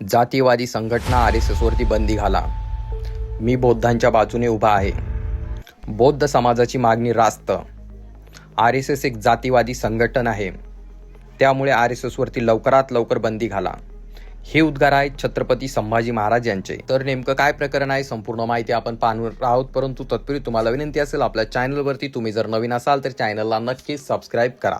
जातीवादी संघटना R S एसवरती बंदी घाला. मी बौद्धांच्या बाजूने उभा आहे. बौद्ध समाजाची मागणी रास्त. आर एस एस एक जातीवादी संघटन आहे. त्यामुळे आर एस एसवरती लवकरात लवकर बंदी घाला. हे उद्गार आहेत छत्रपती संभाजी महाराज यांचे. तर नेमकं काय प्रकरण आहे संपूर्ण माहिती आपण पाहणार आहोत. परंतु तत्पूर्वी तुम्हाला विनंती असेल आपल्या चॅनलवरती तुम्ही जर नवीन असाल तर चॅनलला नक्कीच सबस्क्राईब करा.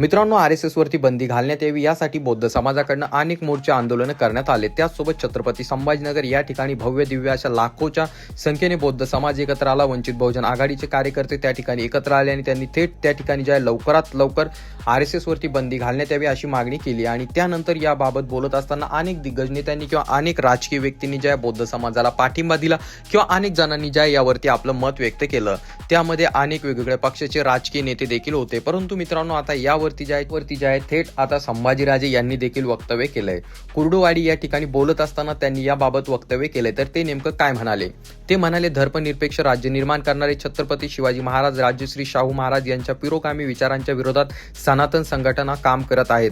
मित्रांनो आर एस एसवरती बंदी घालण्यात यावी यासाठी बौद्ध समाजाकडनं अनेक मोर्चे आंदोलनं करण्यात आले. त्याचसोबत छत्रपती संभाजीनगर या ठिकाणी भव्य दिव्य अशा लाखोच्या संख्येने बौद्ध समाज एकत्र आला. वंचित बहुजन आघाडीचे कार्यकर्ते त्या ठिकाणी एकत्र आले आणि त्यांनी थेट त्या ठिकाणी ज्या लवकरात लवकर आर एस एसवरती बंदी घालण्यात यावी अशी मागणी केली. आणि त्यानंतर याबाबत बोलत असताना अनेक दिग्गज नेत्यांनी किंवा अनेक राजकीय व्यक्तींनी ज्या बौद्ध समाजाला पाठिंबा दिला किंवा अनेक जणांनी ज्या यावरती आपलं मत व्यक्त केलं त्यामध्ये अनेक वेगवेगळ्या पक्षाचे राजकीय नेते देखील होते. परंतु मित्रांनो आता यावर वरती जे आहेत वरती जे आहे थेट आता संभाजीराजे यांनी देखील वक्तव्य केलंय. कुर्डुवाडी या ठिकाणी बोलत असताना त्यांनी याबाबत वक्तव्य केलंय. तर ते नेमकं काय म्हणाले? ते म्हणाले धर्मनिरपेक्ष राज्य निर्माण करणारे छत्रपती शिवाजी महाराज राजश्री शाहू महाराज यांच्या पिरोगामी विचारांच्या विरोधात सनातन संघटना काम करत आहेत.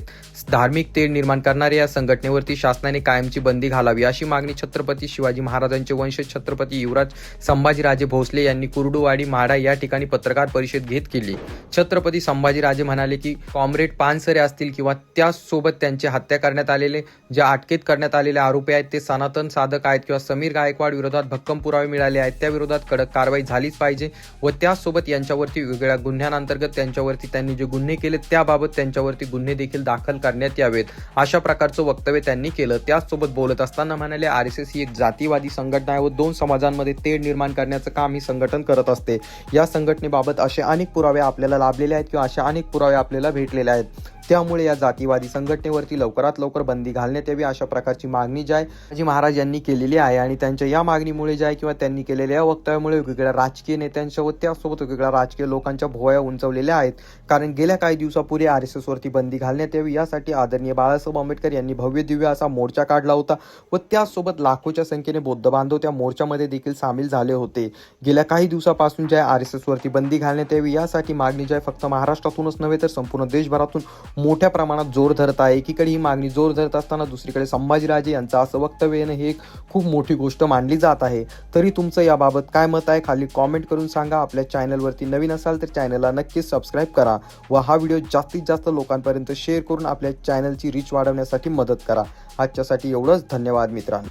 धार्मिक तेढ निर्माण करणाऱ्या या संघटनेवरती शासनाने कायमची बंदी घालावी अशी मागणी छत्रपती शिवाजी महाराजांचे वंशज छत्रपती युवराज संभाजीराजे भोसले यांनी कुर्डुवाडी म्हाडा या ठिकाणी पत्रकार परिषद घेत केली. छत्रपती संभाजीराजे म्हणाले की कॉम्रेड पानसरे असतील किंवा त्यासोबत त्यांची हत्या करण्यात आलेले ज्या अटकेत करण्यात आलेले आरोपी आहेत ते सनातन साधक आहेत किंवा समीर गायकवाड विरोधात भक्कम पुरावे मिळाले आहेत. त्या विरोधात कडक कारवाई झालीच पाहिजे व त्याचसोबत यांच्यावरती वेगवेगळ्या गुन्ह्यांअंतर्गत त्यांच्यावरती त्यांनी जे गुन्हे केले त्याबाबत त्यांच्यावरती गुन्हे देखील दाखल करण्यात यावेत. अशा प्रकारचं वक्तव्य त्यांनी केलं. त्याचसोबत बोलत असताना म्हणाले आर एस एस ही एक जातीवादी संघटना आहे व दोन समाजांमध्ये तेढ निर्माण करण्याचं काम ही संघटन करत असते. या संघटनेबाबत असे अनेक पुरावे आपल्याला लाभलेले आहेत किंवा असे अनेक पुरावे आपल्याला भेटलेल्या आहेत. त्यामुळे या जातीवादी संघटनेवरती लवकरात लवकर बंदी घालण्यात यावी अशा प्रकारची मागणी जी आहे जी महाराज यांनी केलेली आहे. आणि त्यांच्या या मागणीमुळे जे आहे किंवा त्यांनी केलेल्या या वक्तव्यामुळे वेगवेगळ्या राजकीय नेत्यांच्या व त्यासोबत वेगवेगळ्या राजकीय लोकांच्या भोवया उंचवलेल्या आहेत. कारण गेल्या काही दिवसापूर्वी आर एस एसवरती बंदी घालण्यात यावी. यासाठी आदरणीय बाळासाहेब आंबेडकर यांनी भव्य दिव्य असा मोर्चा काढला होता व त्यासोबत लाखोच्या संख्येने बौद्ध बांधव त्या मोर्चामध्ये देखील सामील झाले होते. गेल्या काही दिवसापासून ज्या आर एस एसवरती बंदी घालण्यात यावी. यासाठी मागणी जी आहे फक्त महाराष्ट्रातूनच नव्हे तर संपूर्ण देशभरातून मोठ्या प्रमाणात जोर धरत आहे. एकीकडे ही मागणी जोर धरत असताना दुसरीकडे संभाजीराजे यांचं असं वक्तव्य येणं ही एक खूप मोठी गोष्ट मानली जात आहे. तरी तुमचं याबाबत काय मत आहे? खाली कॉमेंट करून सांगा. आपल्या चॅनलवरती नवीन असाल तर चॅनलला नक्कीच सबस्क्राईब करा व हा व्हिडिओ जास्तीत जास्त लोकांपर्यंत शेअर करून आपल्या चॅनलची रीच वाढवण्यासाठी मदत करा. आजच्यासाठी एवढंच. धन्यवाद मित्रांनो.